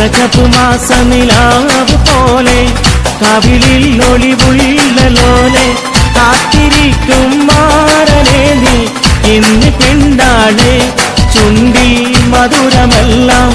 റജബ് മാസനിലാവ് പോലെ കവിളിൽ ഒളിവുള്ളലോലെ കാത്തിരിക്കും മാറനെ നീ. ഇന്ന് പെണ്ണാളെ ചുണ്ടിൽ മധുരമെല്ലാം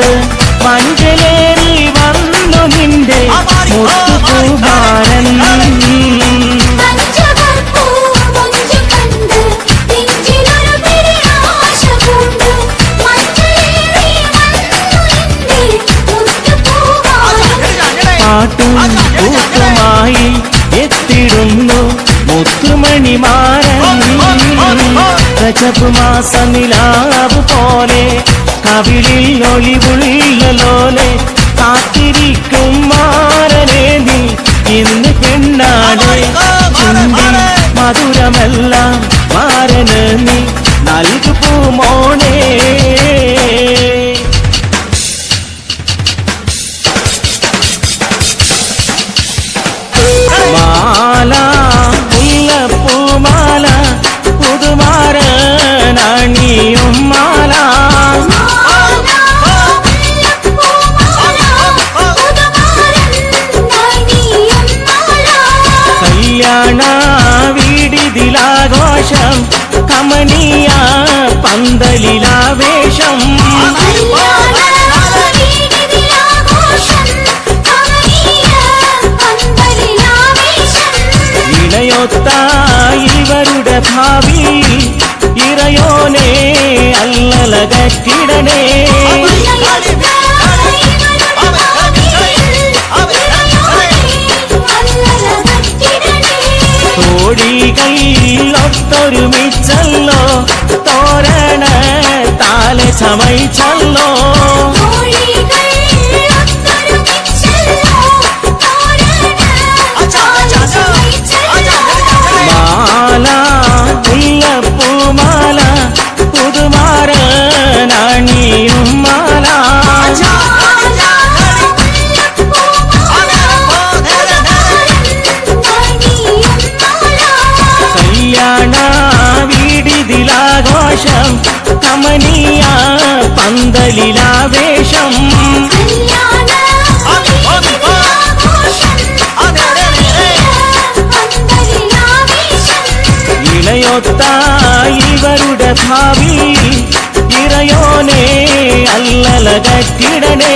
പോണ്ട് മഞ്ചലേറി വന്നു നിന്റെ മുത്തുപൂമാരൻ പാട്ടും കൂട്ടുമായി എത്തിടുന്നു മുത്തുമണിമാരൻ. രജബ് മാസനിലാവ് പോലെ കവിളിൽ ഒളിവുള്ളലോലെ കാത്തിരിക്കും മാറനെ നീ. ഇന്ന് പെണ്ണാടെ ചുണ്ടിൽ മധുരമെല്ലാം മാരന് നീ. നൽകു കല്യാണ വീടിതിലാഘോഷം കമനീയ പന്തലിലാവേശം. ഇണയൊത്ത ഇവരുടെ ഭാവി ഇറയോനെ അല്ലലകിടണേ অট্টর মিচ্ছল তোরণ তালে সবাই চলল കമനീയ പന്തലിലാവേശം ഇണയൊത്ത ഇവരുടെ ഭാവി ഇറയോനെ അല്ലലകിടണേ